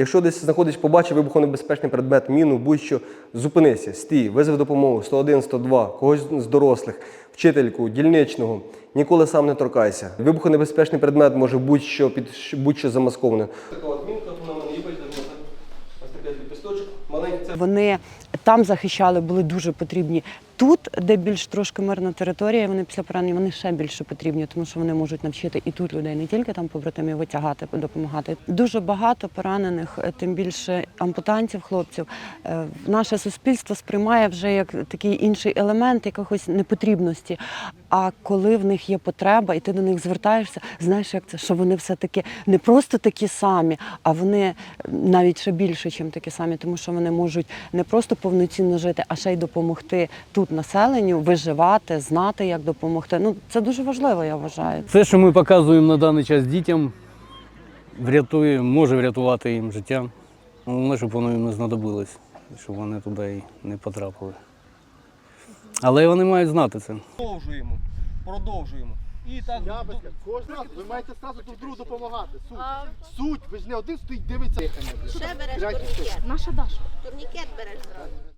Якщо десь знаходиш, побачив вибухонебезпечний предмет, міну, будь-що, зупинися, стій, визови допомогу 101, 102, когось з дорослих, вчительку, дільничного. Ніколи сам не торкайся. Вибухонебезпечний предмет може будь-що під будь-що замасковане. Така от мінка, вона мені їбать, ось такий пісточок, маленький Вони там захищали, були дуже потрібні. Тут, де більш трошки мирна територія, вони після поранення вони ще більше потрібні, тому що вони можуть навчити і тут людей, не тільки там побратимів витягати, допомагати. Дуже багато поранених, е, тим більше ампутантів, хлопців. е, Наше суспільство сприймає вже як такий інший елемент якогось непотрібності. А коли в них є потреба, і ти до них звертаєшся, знаєш, як це, що вони все-таки не просто такі самі, а вони навіть ще більше, ніж такі самі, тому що вони можуть не просто повноцінно жити, а ще й допомогти тут населенню, виживати, знати, як допомогти. Ну це дуже важливо, я вважаю. Все, що ми показуємо на даний час дітям, врятує, може врятувати їм життя. Головне, щоб воно їм не знадобилось, щоб вони туди і не потрапили. Але вони мають знати це. продовжуємо. Продовжуємо. І так кожна, ви маєте зразу друг другу допомагати. Суть. Суть, ви ж не один стоїть, дивиться. Ще береш турнікет. Наша Даша. Турнікет береш зразу.